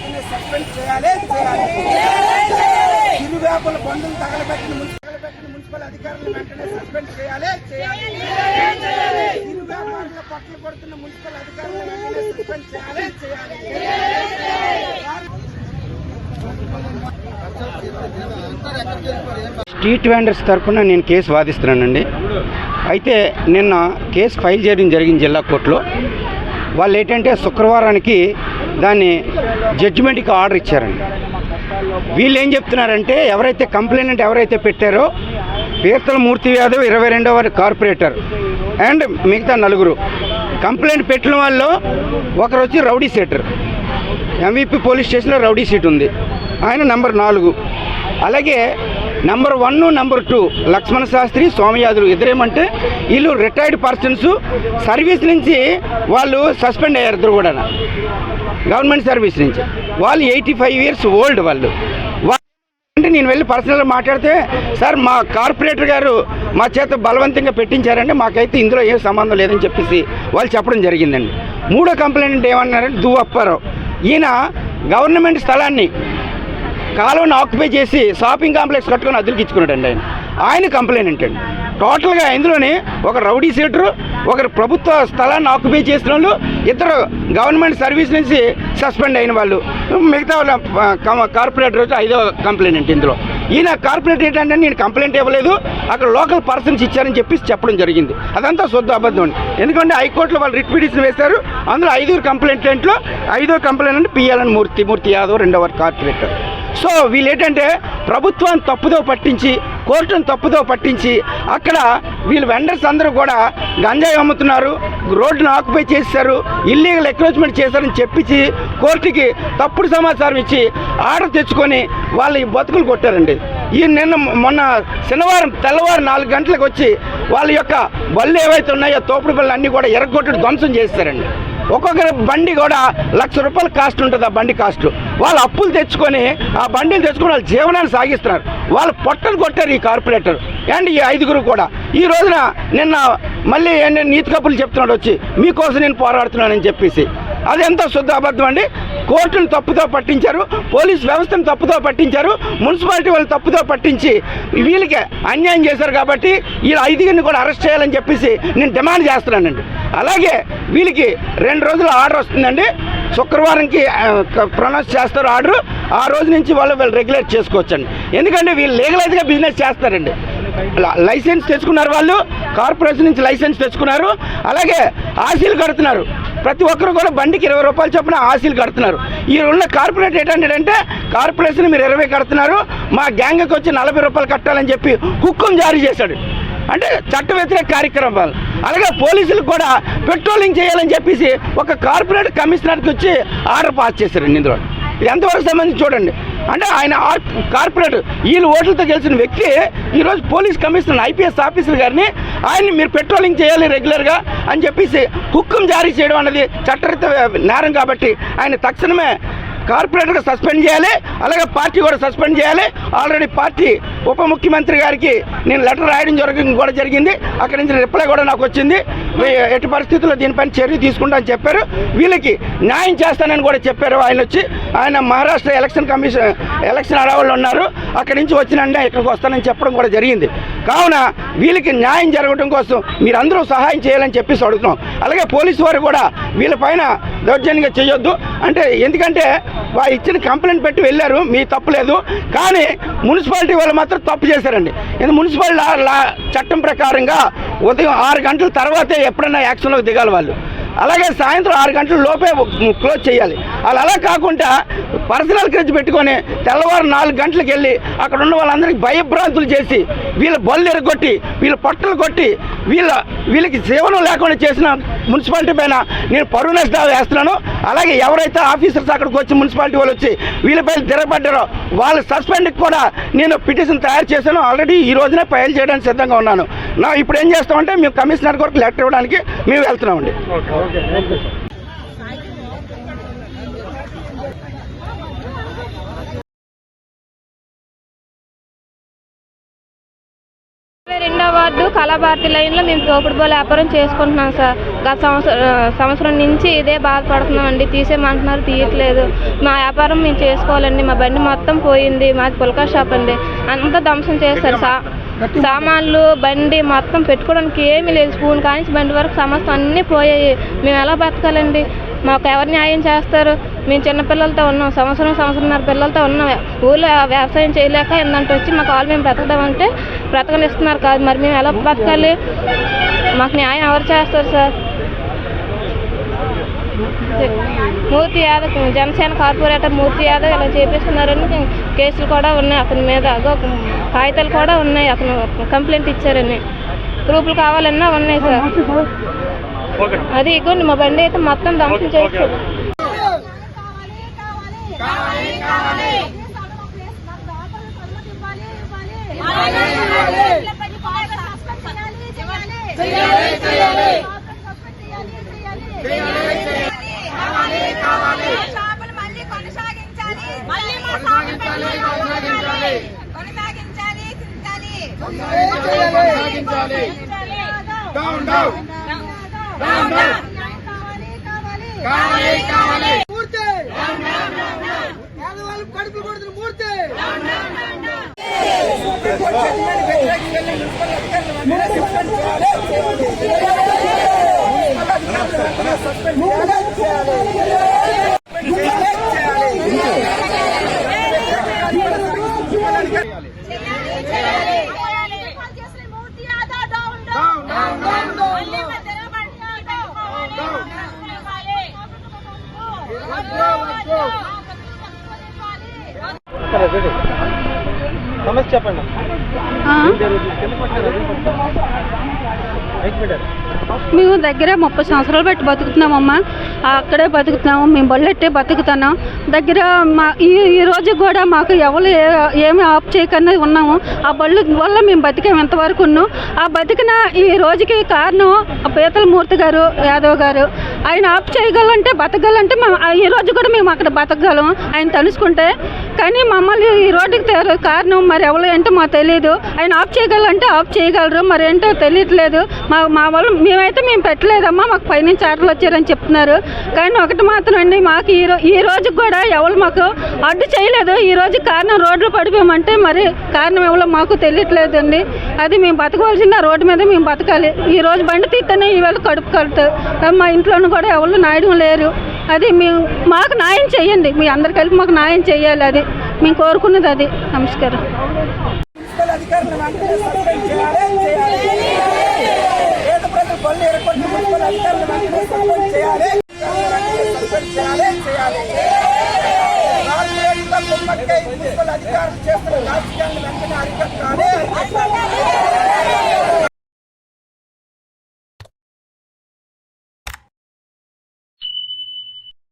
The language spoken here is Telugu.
మున్సిపల్ అధికారులను వెంటనే సస్పెండ్ చేయాలి చేయాలి. ఇరు బంధువులు తగలబెట్టిన తగలబెట్టిన మున్సిపల్ అధికారులను వెంటనే సస్పెండ్ చేయాలి చేయాలి. ఇరు వ్యాపారుల పట్ల పడుతున్న మున్సిపల్ అధికారులను వెంటనే సస్పెండ్ చేయాలి చేయాలి. స్ట్రీట్ వెండర్స్ తరఫున నేను కేసు వాదిస్తున్నానండి. అయితే నిన్న కేసు ఫైల్ చేయడం జరిగింది జిల్లా కోర్టులో. వాళ్ళు ఏంటంటే శుక్రవారానికి దాన్ని జడ్జిమెంట్కి ఆర్డర్ ఇచ్చారండి. వీళ్ళు ఏం చెప్తున్నారంటే ఎవరైతే కంప్లైంట్ ఎవరైతే పెట్టారో పీర్తల మూర్తి యాదవ్ ఇరవై రెండవ కార్పొరేటర్ అండ్ మిగతా నలుగురు. కంప్లైంట్ పెట్టిన వాళ్ళు ఒకరు వచ్చి రౌడీ సెటర్. ఎంవిపి పోలీస్ స్టేషన్లో రౌడీ సీట్ ఉంది. ఆయన నంబర్ నాలుగు. అలాగే number one number two Lakshmana Shastri Somayajulu ఇద్దరేమంటే వీళ్ళు రిటైర్డ్ పర్సన్స్ సర్వీస్ నుంచి వాళ్ళు సస్పెండ్ అయ్యారు ఇద్దరు కూడా. గవర్నమెంట్ సర్వీస్ నుంచి. వాళ్ళు ఎయిటీ ఫైవ్ ఇయర్స్ ఓల్డ్ వాళ్ళు. అంటే నేను వెళ్ళి పర్సనల్గా మాట్లాడితే సార్ మా కార్పొరేటర్ గారు మా చేత బలవంతంగా పెట్టించారంటే మాకైతే ఇందులో ఏం సంబంధం లేదని చెప్పేసి వాళ్ళు చెప్పడం జరిగిందండి. మూడో కంప్లైంట్ ఏమన్నారంటే దువ్వప్పారావు. ఈయన గవర్నమెంట్ స్థలాన్ని కాలువను ఆక్యుపై చేసి షాపింగ్ కాంప్లెక్స్ కట్టుకొని అద్దెలకు ఇచ్చుకున్నాడండి ఆయన. ఆయన కంప్లైంట్ అండి టోటల్గా ఇందులోనే ఒక రౌడీ సీటరు ఒకరు ప్రభుత్వ స్థలాన్ని ఆక్యుపై చేసిన వాళ్ళు ఇద్దరు గవర్నమెంట్ సర్వీస్ నుంచి సస్పెండ్ అయిన వాళ్ళు మిగతా వాళ్ళ కమ- కార్పొరేటర్ వచ్చి ఐదో కంప్లైంట్ ఇందులో. ఈయన కార్పొరేటర్ ఏంటంటే నేను కంప్లైంట్ ఇవ్వలేదు అక్కడ లోకల్ పర్సన్స్ ఇచ్చారని చెప్పి చెప్పడం జరిగింది. అదంతా శుద్ధ అబద్ధం అండి. ఎందుకంటే హైకోర్టులో వాళ్ళు రిట్ పిటిషన్ వేశారు అందులో ఐదుగురు కంప్లైంట్లో ఐదో కంప్లైంట్ పిఎల్ఎన్ మూర్తి మూర్తి యాదవ్ రెండవ కార్పొరేటర్. సో వీళ్ళు ఏంటంటే ప్రభుత్వాన్ని తప్పుదో పట్టించి కోర్టును తప్పుదో పట్టించి అక్కడ వీళ్ళు వెండర్స్ అందరూ కూడా గంజాయి అమ్ముతున్నారు రోడ్డును ఆక్యుపై చేశారు ఇల్లీగల్ ఎక్రోచ్మెంట్ చేశారని చెప్పించి కోర్టుకి తప్పుడు సమాచారం ఇచ్చి ఆర్డర్ తెచ్చుకొని వాళ్ళ ఈ బతుకులు కొట్టారండి. ఈ నిన్న మొన్న శనివారం తెల్లవారు నాలుగు గంటలకు వచ్చి వాళ్ళ యొక్క బళ్ళు ఏవైతే ఉన్నాయో తోపుడు బళ్ళు అన్నీ కూడా ఎరగొట్టి ధ్వంసం చేస్తారండి ఒక్కొక్కరి బండి కూడా లక్ష రూపాయల కాస్ట్ ఉంటుంది ఆ బండి కాస్ట్ వాళ్ళు అప్పులు తెచ్చుకొని ఆ బండిని తెచ్చుకొని వాళ్ళ జీవనాన్ని సాగిస్తున్నారు. వాళ్ళు పొట్టలు కొట్టారు ఈ కార్పొరేటర్. అండ్ ఈ ఐదుగురు కూడా. ఈ రోజున నిన్న మళ్ళీ ఏంటి నీతి కప్పులు చెప్తున్నాడు వచ్చి మీకోసం నేను పోరాడుతున్నానని చెప్పేసి. అది ఎంత శుద్ధ అబద్ధం అండి? కోర్టును తప్పుతో పట్టించారు పోలీస్ వ్యవస్థను తప్పుతో పట్టించారు మున్సిపాలిటీ వాళ్ళు తప్పుతో పట్టించి వీళ్ళకి అన్యాయం చేశారు కాబట్టి వీళ్ళ ఐదుగురిని కూడా అరెస్ట్ చేయాలని చెప్పేసి నేను డిమాండ్ చేస్తున్నానండి. అలాగే వీళ్ళకి రెండు రోజుల ఆర్డర్ వస్తుందండి. శుక్రవారంకి ప్రొనౌన్స్ చేస్తారు ఆర్డర్. ఆ రోజు నుంచి వాళ్ళు వీళ్ళు రెగ్యులేట్ చేసుకోవచ్చండి. ఎందుకంటే వీళ్ళు లీగలైజ్గా బిజినెస్ చేస్తారండి. లైసెన్స్ తెచ్చుకున్నారు వాళ్ళు కార్పొరేషన్ నుంచి లైసెన్స్ తెచ్చుకున్నారు. అలాగే ఆశీలు కడుతున్నారు. ప్రతి ఒక్కరు కూడా బండికి ఇరవై రూపాయలు చొప్పున ఆశీలు కడుతున్నారు. ఈ ఉన్న కార్పొరేట్ ఏంటంటే కార్పొరేషన్ మీరు ఇరవై కడుతున్నారు మా గ్యాంగ్కి వచ్చి నలభై రూపాయలు కట్టాలని చెప్పి హుక్కుం జారీ చేశాడు. అంటే చట్ట వ్యతిరేక కార్యక్రమాలు. అలాగే పోలీసులకు కూడా పెట్రోలింగ్ చేయాలని చెప్పేసి ఒక కార్పొరేట్ కమిషనర్కి వచ్చి ఆర్డర్ పాస్ చేశారండి ఇందులో ఇది ఎంతవరకు సంబంధించి చూడండి. అంటే ఆయన కార్పొరేట్ వీళ్ళు ఓట్లతో గెలిచిన వ్యక్తి ఈరోజు పోలీస్ కమిషనర్ ఐపీఎస్ ఆఫీసర్ గారిని ఆయన్ని మీరు పెట్రోలింగ్ చేయాలి రెగ్యులర్గా అని చెప్పేసి హుక్కం జారీ చేయడం అనేది చట్టరిత నేరం కాబట్టి ఆయన తక్షణమే కార్పొరేటర్గా సస్పెండ్ చేయాలి అలాగే పార్టీ కూడా సస్పెండ్ చేయాలి. ఆల్రెడీ పార్టీ ఉప ముఖ్యమంత్రి గారికి నేను లెటర్ రాయడం జరగడం కూడా జరిగింది. అక్కడి నుంచి రిప్లై కూడా నాకు వచ్చింది. ఎట్టి పరిస్థితుల్లో దీనిపైన చర్య తీసుకుంటా అని చెప్పారు. వీళ్ళకి న్యాయం చేస్తానని కూడా చెప్పారు ఆయన వచ్చి. ఆయన మహారాష్ట్ర ఎలక్షన్ కమిషన్ ఎలక్షన్ అడవుల్లో ఉన్నారు. అక్కడి నుంచి వచ్చినండి ఇక్కడికి వస్తానని చెప్పడం కూడా జరిగింది. కావున వీళ్ళకి న్యాయం జరగడం కోసం మీరందరూ సహాయం చేయాలని చెప్పేసి అడుగుతున్నాం. అలాగే పోలీసు వారు కూడా వీళ్ళపైన దౌర్జన్యంగా చేయొద్దు. అంటే ఎందుకంటే ఇచ్చిన కంప్లైంట్ పెట్టి వెళ్ళారు. మీ తప్పు లేదు. కానీ మున్సిపాలిటీ వాళ్ళు మాత్రం తప్పు చేశారండి. ఇది మున్సిపాలిటీ లా చట్టం ప్రకారంగా ఉదయం ఆరు గంటల తర్వాతే ఎప్పుడైనా యాక్షన్లోకి దిగాలి వాళ్ళు. అలాగే సాయంత్రం ఆరు గంటల లోపే క్లోజ్ చేయాలి. అలా అలా కాకుండా పర్సనల్ క్రెజ్ పెట్టుకొని తెల్లవారు నాలుగు గంటలకు వెళ్ళి అక్కడ ఉన్న వాళ్ళందరికీ భయభ్రాంతులు చేసి వీళ్ళ బళ్ళు ఎరగొట్టి వీళ్ళ పొట్టలు కొట్టి వీళ్ళ వీళ్ళకి జీవనం లేకుండా చేసిన మున్సిపాలిటీ పైన నేను పరువు నష్టాలు వేస్తున్నాను. అలాగే ఎవరైతే ఆఫీసర్స్ అక్కడికి వచ్చి మున్సిపాలిటీ వాళ్ళు వచ్చి వీళ్ళపై తిరగబడ్డారో వాళ్ళ సస్పెండ్కి కూడా నేను పిటిషన్ తయారు చేశాను. ఆల్రెడీ ఈ రోజునే ఫైల్ చేయడానికి సిద్ధంగా ఉన్నాను. నా ఇప్పుడు ఏం చేస్తామంటే మేము కమిషనర్ కొరకు లెటర్ ఇవ్వడానికి మేము వెళ్తున్నామండి. ఇరవై రెండో వార్డు కళాభారతి లైన్లో మేము తోపుడుబోలు వ్యాపారం చేసుకుంటున్నాం సార్. గత సంవత్సరం సంవత్సరం నుంచి ఇదే బాధపడుతున్నామండి. తీసేయమంటున్నారు తీయట్లేదు. మా వ్యాపారం మేము చేసుకోవాలండి. మా బండి మొత్తం పోయింది. మాది పుల్కా షాప్ అండి. అంతా ధ్వంసం చేస్తారు సార్. సామాన్లు బండి మొత్తం పెట్టుకోవడానికి ఏమీ లేదు. స్పూన్ కానీ బండి వరకు సమస్తం అన్నీ పోయాయి. మేము ఎలా బతకాలండి? మాకు ఎవరు న్యాయం చేస్తారు? మేము చిన్నపిల్లలతో ఉన్నాం. సంవత్సరం సంవత్సరంన్నర పిల్లలతో ఉన్నాం. ఊళ్ళో వ్యవసాయం చేయలేక ఏంటంటే వచ్చి మాకు వాళ్ళు మేము బ్రతకదామంటే బ్రతకనిస్తున్నారు కాదు. మరి మేము ఎలా బతకాలి? మాకు న్యాయం ఎవరు చేస్తారు సార్? మూర్తి యాదవ్ జనసేన కార్పొరేటర్ మూర్తి యాదవ్ ఇలా చేపిస్తున్నారని కేసులు కూడా ఉన్నాయి అతని మీద. కాగితాలు కూడా ఉన్నాయి అతను కంప్లైంట్ ఇచ్చారని. ప్రూఫ్లు కావాలన్నా ఉన్నాయి సార్. అది ఇగోండి మా బండి అయితే మొత్తం ధ్వంసం చేస్తారు షాపులు మళ్ళీ కొనసాగించాలి మళ్ళీ మా కొనసాగించాలి కొనసాగించాలి కొనసాగించాలి డౌన్ డౌన్ డౌన్ డౌన్ కావాలి కావాలి. మూర్తి. పేదవాళ్ళు కడుపు కొడుతున్న మూర్తి. మూర్తి యాదవ్ డౌన్ డౌన్ మళ్ళీ మా తెలంగాణ యాదవ్ కావాలి సమస్య చెప్పండి. మేము దగ్గర ముప్పై సంవత్సరాలు పెట్టి బతుకుతున్నామమ్మా. అక్కడే బతుకుతున్నాము మేము బళ్ళెట్టే బతుకుతున్నాం. దగ్గర మా ఈ ఈ రోజు కూడా మాకు ఎవరు ఏమి ఆఫ్ చేయకుండా ఉన్నాము. ఆ బళ్ళు వల్ల మేము బతికాము ఎంతవరకు ఉన్నాం. ఆ బతికిన ఈ రోజుకి కారణం పీతల మూర్తి గారు యాదవ్ గారు. ఆయన ఆఫ్ చేయగలంటే బతకగలంటే మేము ఈ రోజు కూడా మేము అక్కడ బతకగలం. ఆయన తలుసుకుంటే కానీ మమ్మల్ని ఈ రోడ్డుకి తేరు కారణం మరి ఎవరు ఏంటో మాకు తెలియదు ఆయన ఆఫ్ చేయగలంటే ఆఫ్ చేయగలరు మరి ఏంటో తెలియట్లేదు. మా మా వాళ్ళు మేమైతే మేము పెట్టలేదమ్మా మాకు పైనుంచి ఆటలు వచ్చారని చెప్తున్నారు. కానీ ఒకటి మాత్రం అండి మాకు ఈ రో ఈ రోజుకి కూడా ఎవరు మాకు అడ్డు చేయలేదు. ఈ రోజు కారణం రోడ్లు పడిపోయామంటే మరి కారణం ఎవరో మాకు తెలియట్లేదండి. అది మేము బతకవలసింది ఆ రోడ్డు మీద మేము బతకాలి. ఈ రోజు బండి తీస్తేనే ఈవేళ కడుపు కడుతుంది. మా ఇంట్లోనూ కూడా ఎవరు నాయడం లేరు. అది మేము మాకు న్యాయం చేయండి. మీ అందరు కలిపి మాకు న్యాయం చేయాలి అది. మేము కోరుకున్నది అది. నమస్కారం మున్సిపల్ అధికారులను వెంటనే సస్పెండ్ చేయాలి చేయాలి పేద ప్రజలు పళ్ళు ఎరగొట్టి మున్సిపల్ అధికారులను వెంటనే సస్పెండ్ చేయాలి. వెంటనే సస్పెండ్ చేయాలి చేయాలి కార్పొరేట్ల కుమ్మక్కై మున్సిపల్ అధికారులు చేస్తున్న రాజకీయాలను వెంటనే